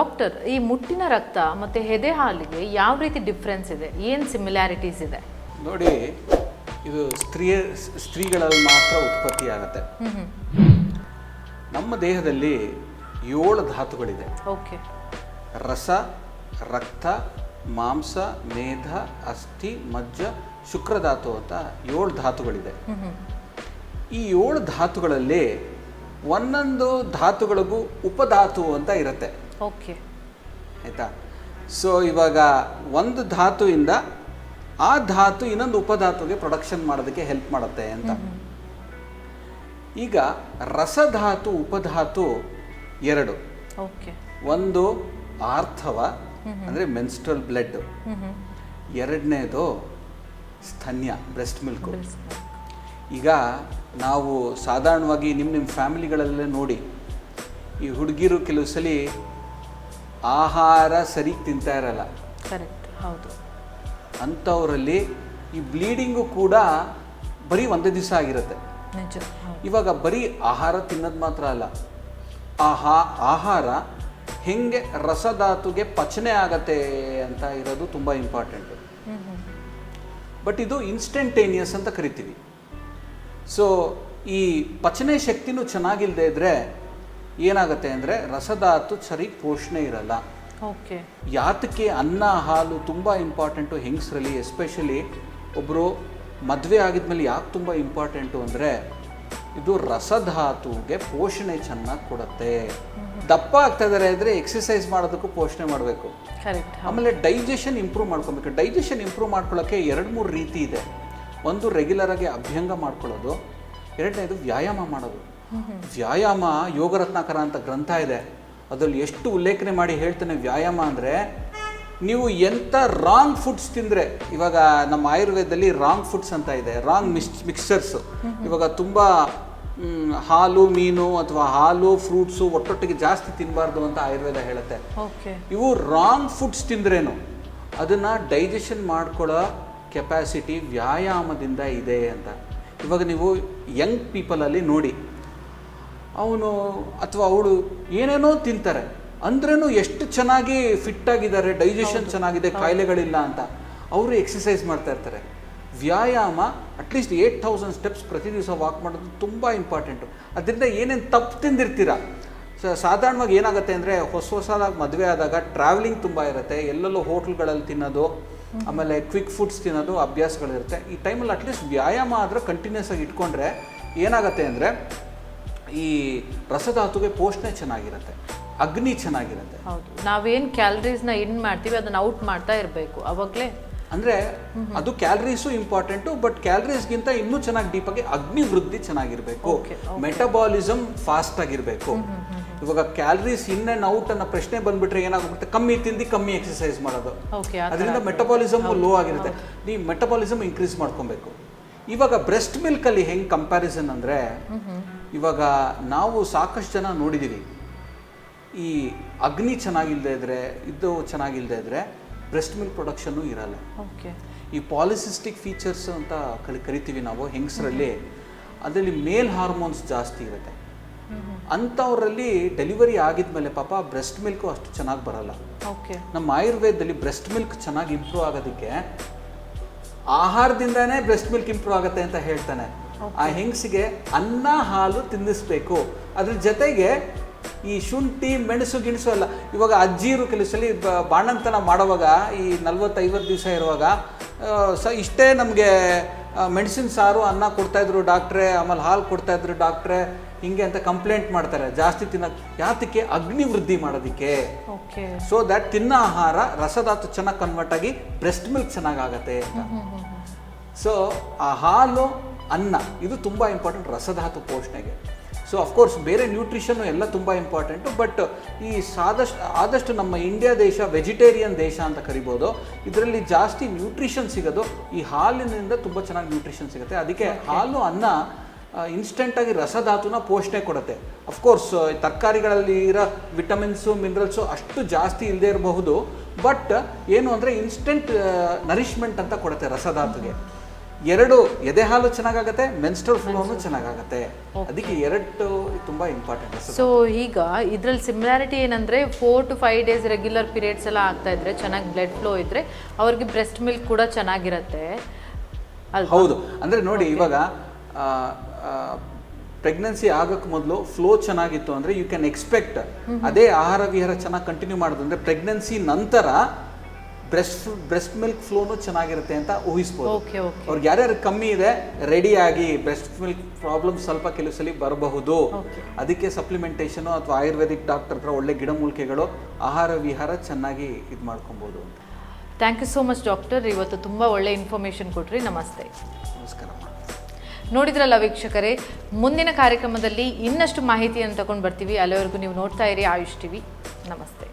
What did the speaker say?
Doctor ಈ ಮುಟ್ಟಿನ ರಕ್ತ ಮತ್ತು ಹೆದೆ ಹಾಲಿಗೆ ಯಾವ ರೀತಿ ಡಿಫ್ರೆನ್ಸ್ ಇದೆ? ಏನು ಸಿಮಿಲ್ಯಾರಿಟೀಸ್ ಇದೆ? ನೋಡಿ ಇದು ಸ್ತ್ರೀಯ ಸ್ತ್ರೀಗಳಲ್ಲಿ ಮಾತ್ರ ಉತ್ಪತ್ತಿ ಆಗುತ್ತೆ. ನಮ್ಮ ದೇಹದಲ್ಲಿ ಏಳು ಧಾತುಗಳಿದೆ. ಓಕೆ. ರಸ ರಕ್ತ ಮಾಂಸ ಮೇಧ ಅಸ್ಥಿ ಮಜ್ಜ ಶುಕ್ರಧಾತು ಅಂತ ಏಳು ಧಾತುಗಳಿದೆ. ಈ ಏಳು ಧಾತುಗಳಲ್ಲಿ ಒಂದೊಂದು ಧಾತುಗಳಿಗೂ ಉಪಧಾತು ಅಂತ ಇರುತ್ತೆ. ಓಕೆ ಆಯಿತಾ? ಸೊ ಇವಾಗ ಒಂದು ಧಾತುವಿಂದ ಆ ಧಾತು ಇನ್ನೊಂದು ಉಪಧಾತುಗೆ ಪ್ರೊಡಕ್ಷನ್ ಮಾಡೋದಕ್ಕೆ ಹೆಲ್ಪ್ ಮಾಡುತ್ತೆ ಅಂತ. ಈಗ ರಸಧಾತು ಉಪಧಾತು ಎರಡು. ಓಕೆ ಒಂದು ಆರ್ಥವ ಅಂದರೆ ಮೆನ್ಸ್ಟ್ರಲ್ ಬ್ಲಡ್ ಎರಡನೇದು ಸ್ತನ್ಯ ಬ್ರೆಸ್ಟ್ ಮಿಲ್ಕ್ ಈಗ ನಾವು ಸಾಧಾರಣವಾಗಿ ನಿಮ್ಮ ನಿಮ್ಮ ಫ್ಯಾಮಿಲಿಗಳಲ್ಲೇ ನೋಡಿ ಈ ಹುಡುಗಿರು ಕೆಲವು ಸಲ ಆಹಾರ ಸರಿ ತಿಂತಾ ಇರಲ್ಲ. ಕರೆಕ್ಟ್ ಹೌದು. ಅಂಥವರಲ್ಲಿ ಈ ಬ್ಲೀಡಿಂಗು ಕೂಡ ಬರೀ ಒಂದೇ ದಿವಸ ಆಗಿರುತ್ತೆ. ನಿಜ. ಇವಾಗ ಬರೀ ಆಹಾರ ತಿನ್ನೋದು ಮಾತ್ರ ಅಲ್ಲ. ಆಹಾ ಆಹಾರ ಹೆಂಗೆ ರಸಧಾತುಗೆ ಪಚನೆ ಆಗತ್ತೆ ಅಂತ ಇರೋದು ತುಂಬ ಇಂಪಾರ್ಟೆಂಟು ಬಟ್ ಇದು ಇನ್ಸ್ಟಂಟೇನಿಯಸ್ ಅಂತ ಕರಿತೀವಿ. ಸೊ ಈ ಪಚನೆ ಶಕ್ತಿನೂ ಚೆನ್ನಾಗಿಲ್ಲದೆ ಇದ್ದರೆ ಏನಾಗುತ್ತೆ ಅಂದರೆ ರಸಧಾತು ಸರಿ ಪೋಷಣೆ ಇರಲ್ಲ. ಓಕೆ. ಯಾತಕ್ಕೆ ಅನ್ನ ಹಾಲು ತುಂಬ ಇಂಪಾರ್ಟೆಂಟು ಹೆಂಗಸರಲ್ಲಿ ಎಸ್ಪೆಷಲಿ ಒಬ್ಬರು ಮದುವೆ ಆಗಿದ್ಮೇಲೆ ಯಾಕೆ ತುಂಬ ಇಂಪಾರ್ಟೆಂಟು ಅಂದರೆ ಇದು ರಸಧಾತುಗೆ ಪೋಷಣೆ ಚೆನ್ನಾಗಿ ಕೊಡುತ್ತೆ. ದಪ್ಪ ಆಗ್ತಾ ಇದ್ದಾರೆ ಅಂದರೆ ಎಕ್ಸಸೈಸ್ ಮಾಡೋದಕ್ಕೂ ಪೋಷಣೆ ಮಾಡಬೇಕು. ಕರೆಕ್ಟ್ ಆಮೇಲೆ ಡೈಜೆಷನ್ ಇಂಪ್ರೂವ್ ಮಾಡ್ಕೊಬೇಕು. ಡೈಜೆಷನ್ ಇಂಪ್ರೂವ್ ಮಾಡ್ಕೊಳ್ಳೋಕ್ಕೆ ಎರಡು ಮೂರು ರೀತಿ ಇದೆ. ಒಂದು ರೆಗ್ಯುಲರಾಗಿ ಅಭ್ಯಂಗ ಮಾಡ್ಕೊಳ್ಳೋದು. ಎರಡನೇದು ವ್ಯಾಯಾಮ ಮಾಡೋದು. ವ್ಯಾಯಾಮ ಯೋಗರತ್ನಾಕರ ಅಂತ ಗ್ರಂಥ ಇದೆ. ಅದರಲ್ಲಿ ಎಷ್ಟು ಉಲ್ಲೇಖನೆ ಮಾಡಿ ಹೇಳ್ತಾನೆ ವ್ಯಾಯಾಮ ಅಂದರೆ ನೀವು ಎಂಥ ರಾಂಗ್ ಫುಡ್ಸ್ ತಿಂದರೆ ಇವಾಗ ನಮ್ಮ ಆಯುರ್ವೇದದಲ್ಲಿ ರಾಂಗ್ ಫುಡ್ಸ್ ಅಂತ ಇದೆ ರಾಂಗ್ ಮಿಕ್ಸ್ ಮಿಕ್ಸ್ಚರ್ಸ್ ಇವಾಗ ತುಂಬ ಹಾಲು ಮೀನು ಅಥವಾ ಹಾಲು ಫ್ರೂಟ್ಸು ಒಟ್ಟೊಟ್ಟಿಗೆ ಜಾಸ್ತಿ ತಿನ್ನಬಾರ್ದು ಅಂತ ಆಯುರ್ವೇದ ಹೇಳುತ್ತೆ. ಇವು ರಾಂಗ್ ಫುಡ್ಸ್ ತಿಂದ್ರೇನು ಅದನ್ನು ಡೈಜೆಷನ್ ಮಾಡ್ಕೊಳ್ಳೋ ಕೆಪಾಸಿಟಿ ವ್ಯಾಯಾಮದಿಂದ ಇದೆ ಅಂತ. ಇವಾಗ ನೀವು ಯಂಗ್ ಪೀಪಲಲ್ಲಿ ನೋಡಿ ಅವನು ಅಥವಾ ಅವಳು ಏನೇನೋ ತಿಂತಾರೆ ಅಂದ್ರೂ ಎಷ್ಟು ಚೆನ್ನಾಗಿ ಫಿಟ್ ಆಗಿದ್ದಾರೆ ಡೈಜೆಷನ್ ಚೆನ್ನಾಗಿದೆ ಕಾಯಿಲೆಗಳಿಲ್ಲ ಅಂತ ಅವರು ಎಕ್ಸಸೈಸ್ ಮಾಡ್ತಾ ಇರ್ತಾರೆ. ವ್ಯಾಯಾಮ ಅಟ್ಲೀಸ್ಟ್ ಏಯ್ಟ್ ತೌಸಂಡ್ ಸ್ಟೆಪ್ಸ್ ಪ್ರತಿ ದಿವಸ ವಾಕ್ ಮಾಡೋದು ತುಂಬ ಇಂಪಾರ್ಟೆಂಟು ಅದರಿಂದ ಏನೇನು ತಪ್ಪು ತಿಂದಿರ್ತೀರ? ಸೊ ಸಾಧಾರಣವಾಗಿ ಏನಾಗುತ್ತೆ ಅಂದರೆ ಹೊಸ ಹೊಸದಾಗಿ ಮದುವೆ ಆದಾಗ ಟ್ರಾವೆಲಿಂಗ್ ತುಂಬ ಇರುತ್ತೆ ಎಲ್ಲೆಲ್ಲೋ ಹೋಟ್ಲ್ಗಳಲ್ಲಿ ತಿನ್ನೋದು ಆಮೇಲೆ ಕ್ವಿಕ್ ಫುಡ್ಸ್ ತಿನ್ನೋದು ಅಭ್ಯಾಸಗಳಿರುತ್ತೆ. ಈ ಟೈಮಲ್ಲಿ ಅಟ್ಲೀಸ್ಟ್ ವ್ಯಾಯಾಮ ಆದರೆ ಕಂಟಿನ್ಯೂಸ್ ಆಗಿ ಇಟ್ಕೊಂಡ್ರೆ ಏನಾಗುತ್ತೆ ಅಂದರೆ ಈ ರಸಧಾತುಗೆ ಪೋಷಣೆ ಚೆನ್ನಾಗಿರುತ್ತೆ ಅಗ್ನಿ ಚೆನ್ನಾಗಿರುತ್ತೆ. ಹೌದು. ನಾವೇನು ಕ್ಯಾಲರೀಸ್ನ ಇನ್ ಮಾಡ್ತೀವಿ ಅದನ್ನ ಔಟ್ ಮಾಡ್ತಾ ಇರಬೇಕು. ಅವಾಗಲೇ. ಅಂದರೆ ಅದು ಕ್ಯಾಲರೀಸು ಇಂಪಾರ್ಟೆಂಟು ಬಟ್ ಕ್ಯಾಲರೀಸ್ಗಿಂತ ಇನ್ನೂ ಚೆನ್ನಾಗಿ ಡೀಪಾಗಿ ಅಗ್ನಿ ವೃದ್ಧಿ ಚೆನ್ನಾಗಿರಬೇಕು. ಮೆಟಬಾಲಿಸಮ್ ಫಾಸ್ಟ್ ಆಗಿರಬೇಕು. ಇವಾಗ ಕ್ಯಾಲರೀಸ್ ಇನ್ ಅಂಡ್ ಔಟ್ ಅನ್ನೋ ಪ್ರಶ್ನೆ ಬಂದ್ಬಿಟ್ರೆ ಏನಾಗುತ್ತೆ ಕಮ್ಮಿ ತಿಂದು ಕಮ್ಮಿ ಎಕ್ಸಸೈಸ್ ಮಾಡೋದು. ಅದರಿಂದ ಮೆಟಬಾಲಿಸಮ್ ಲೋ ಆಗಿರುತ್ತೆ. ನೀವು ಮೆಟಬಾಲಿಸಮ್ ಇನ್ಕ್ರೀಸ್ ಮಾಡ್ಕೊಬೇಕು. ಇವಾಗ ಬ್ರೆಸ್ಟ್ ಮಿಲ್ಕಲ್ಲಿ ಹೆಂಗೆ ಕಂಪ್ಯಾರಿಸನ್ ಅಂದರೆ ಇವಾಗ ನಾವು ಸಾಕಷ್ಟು ಜನ ನೋಡಿದ್ದೀವಿ ಈ ಅಗ್ನಿ ಚೆನ್ನಾಗಿಲ್ಲದೆ ಇದ್ರೆ ಇದು ಚೆನ್ನಾಗಿಲ್ಲದೆ ಇದ್ರೆ ಬ್ರೆಸ್ಟ್ ಮಿಲ್ಕ್ ಪ್ರೊಡಕ್ಷನ್ನು ಇರಲ್ಲ. ಓಕೆ ಈ ಪಾಲಿಸಿಸ್ಟಿಕ್ ಫೀಚರ್ಸ್ ಅಂತ ಕಲಿ ಕರಿತೀವಿ ನಾವು ಹೆಂಗಸರಲ್ಲಿ ಅದರಲ್ಲಿ ಮೇಲ್ ಹಾರ್ಮೋನ್ಸ್ ಜಾಸ್ತಿ ಇರುತ್ತೆ. ಅಂಥವ್ರಲ್ಲಿ ಡೆಲಿವರಿ ಆಗಿದ್ಮೇಲೆ ಪಾಪ ಬ್ರೆಸ್ಟ್ ಮಿಲ್ಕು ಅಷ್ಟು ಚೆನ್ನಾಗಿ ಬರಲ್ಲ. ಓಕೆ ನಮ್ಮ ಆಯುರ್ವೇದದಲ್ಲಿ ಬ್ರೆಸ್ಟ್ ಮಿಲ್ಕ್ ಚೆನ್ನಾಗಿ ಇಂಪ್ರೂವ್ ಆಗೋದಕ್ಕೆ ಆಹಾರದಿಂದಾನೇ ಬ್ರೆಸ್ಟ್ ಮಿಲ್ಕ್ ಇಂಪ್ರೂವ್ ಆಗುತ್ತೆ ಅಂತ ಹೇಳ್ತಾನೆ. ಆ ಹೆಂಗಸಿಗೆ ಅನ್ನ ಹಾಲು ತಿನ್ನಿಸ್ಬೇಕು ಅದ್ರ ಜೊತೆಗೆ ಈ ಶುಂಠಿ ಮೆಣಸು ಗಿಣಸು ಅಲ್ಲ ಇವಾಗ ಅಜ್ಜಿರು ಕೆಲವು ಸಲ ಬಾಣಂತನ ಮಾಡುವಾಗ ಈ ನಲ್ವತ್ತೈವತ್ತು ದಿವಸ ಇರುವಾಗ ಸ ಇಷ್ಟೇ ನಮಗೆ ಮೆಡಿಸಿನ್ ಸಾರು ಅನ್ನ ಕೊಡ್ತಾಯಿದ್ರು ಡಾಕ್ಟ್ರೇ ಆಮೇಲೆ ಹಾಲು ಕೊಡ್ತಾಯಿದ್ರು ಡಾಕ್ಟ್ರೇ ಹಿಂಗೆ ಅಂತ ಕಂಪ್ಲೇಂಟ್ ಮಾಡ್ತಾರೆ. ಜಾಸ್ತಿ ತಿನ್ನೋಕೆ ಯಾತಕ್ಕೆ ಅಗ್ನಿ ವೃದ್ಧಿ ಮಾಡೋದಕ್ಕೆ? ಓಕೆ. ಸೊ ದ್ಯಾಟ್ ತಿನ್ನೋ ಆಹಾರ ರಸದಾತ ಚೆನ್ನಾಗಿ ಕನ್ವರ್ಟ್ ಆಗಿ ಬ್ರೆಸ್ಟ್ ಮಿಲ್ಕ್ ಚೆನ್ನಾಗಾಗತ್ತೆ ಅಂತ. ಸೊ ಆ ಹಾಲು ಅನ್ನ ಇದು ತುಂಬ ಇಂಪಾರ್ಟೆಂಟ್ ರಸಧಾತು ಪೋಷಣೆಗೆ. ಸೊ ಅಫ್ಕೋರ್ಸ್ ಬೇರೆ ನ್ಯೂಟ್ರಿಷನ್ನು ಎಲ್ಲ ತುಂಬ ಇಂಪಾರ್ಟೆಂಟು ಬಟ್ ಈ ಸಾದಷ್ಟು ಆದಷ್ಟು ನಮ್ಮ ಇಂಡಿಯಾ ದೇಶ ವೆಜಿಟೇರಿಯನ್ ದೇಶ ಅಂತ ಕರಿಬೋದು ಇದರಲ್ಲಿ ಜಾಸ್ತಿ ನ್ಯೂಟ್ರಿಷನ್ ಸಿಗೋದು ಈ ಹಾಲಿನಿಂದ ತುಂಬ ಚೆನ್ನಾಗಿ ನ್ಯೂಟ್ರಿಷನ್ ಸಿಗುತ್ತೆ. ಅದಕ್ಕೆ ಹಾಲು ಅನ್ನ ಇನ್ಸ್ಟೆಂಟಾಗಿ ರಸಧಾತುನ ಪೋಷಣೆ ಕೊಡುತ್ತೆ. ಅಫ್ಕೋರ್ಸ್ ತರಕಾರಿಗಳಲ್ಲಿ ಇರೋ ವಿಟಮಿನ್ಸು ಮಿನರಲ್ಸು ಅಷ್ಟು ಜಾಸ್ತಿ ಇಲ್ಲದೆ ಇರಬಹುದು ಬಟ್ ಏನು ಅಂದರೆ ಇನ್ಸ್ಟೆಂಟ್ ನರಿಷ್ಮೆಂಟ್ ಅಂತ ಕೊಡುತ್ತೆ ರಸಧಾತುಗೆ. ಎರಡು ಎದೆ ಹಾಲು ಚೆನ್ನಾಗಾಗತ್ತೆ ಮೆನ್ಸ್ಟ್ರಲ್ ಫ್ಲೋನು ಚೆನ್ನಾಗಾಗತ್ತೆ. ಅದಕ್ಕೆ ಎರಡು ತುಂಬ ಇಂಪಾರ್ಟೆಂಟ್ ಸೊ ಈಗ ಇದ್ರಲ್ಲಿ ಸಿಮಿಲಾರಿಟಿ ಏನಂದ್ರೆ four to five days regular periods ಎಲ್ಲ ಆಗ್ತಾ ಇದ್ರೆ ಚೆನ್ನಾಗಿ ಬ್ಲಡ್ ಫ್ಲೋ ಇದ್ರೆ ಅವ್ರಿಗೆ ಬ್ರೆಸ್ಟ್ ಮಿಲ್ಕ್ ಕೂಡ ಚೆನ್ನಾಗಿರತ್ತೆ. ಹೌದು. ಅಂದ್ರೆ ನೋಡಿ ಇವಾಗ ಪ್ರೆಗ್ನೆನ್ಸಿ ಆಗೋಕ್ಕೆ ಮೊದಲು ಫ್ಲೋ ಚೆನ್ನಾಗಿತ್ತು ಅಂದ್ರೆ ಯು ಕ್ಯಾನ್ ಎಕ್ಸ್ಪೆಕ್ಟ್ ಅದೇ ಆಹಾರ ವಿಹಾರ ಚೆನ್ನಾಗಿ ಕಂಟಿನ್ಯೂ ಮಾಡೋದಂದ್ರೆ ಪ್ರೆಗ್ನೆನ್ಸಿ ನಂತರ ಬ್ರೆಸ್ಟ್ ಬ್ರೆಸ್ಟ್ ಮಿಲ್ಕ್ ಫ್ಲೋನು ಚೆನ್ನಾಗಿರುತ್ತೆ ಅಂತ ಊಹಿಸ್ಬೋದು. ಅವ್ರಿಗೆ ಯಾರ್ಯಾರು ಕಮ್ಮಿ ಇದೆ ರೆಡಿಯಾಗಿ ಬ್ರೆಸ್ಟ್ ಮಿಲ್ಕ್ ಪ್ರಾಬ್ಲಮ್ ಸ್ವಲ್ಪ ಕೆಲವು ಸಲ ಬರಬಹುದು. ಅದಕ್ಕೆ ಸಪ್ಲಿಮೆಂಟೇಷನು ಅಥವಾ ಆಯುರ್ವೇದಿಕ್ ಡಾಕ್ಟರ್ ಹತ್ರ ಒಳ್ಳೆ ಗಿಡಮೂಲಿಕೆಗಳು ಆಹಾರ ವಿಹಾರ ಚೆನ್ನಾಗಿ ಇದು ಮಾಡ್ಕೊಬೋದು ಅಂತ. Thank you so much doctor ಇವತ್ತು ತುಂಬ ಒಳ್ಳೆ ಇನ್ಫಾರ್ಮೇಶನ್ ಕೊಟ್ರಿ. ನಮಸ್ತೆ. ನಮಸ್ಕಾರ ನೋಡಿದ್ರಲ್ಲ ವೀಕ್ಷಕರೇ ಮುಂದಿನ ಕಾರ್ಯಕ್ರಮದಲ್ಲಿ ಇನ್ನಷ್ಟು ಮಾಹಿತಿಯನ್ನು ತಗೊಂಡು ಬರ್ತೀವಿ. ಅಲ್ಲಿವರೆಗೂ ನೀವು ನೋಡ್ತಾ ಇರಿ ಆಯುಷ್ ಟಿವಿ. ನಮಸ್ತೆ.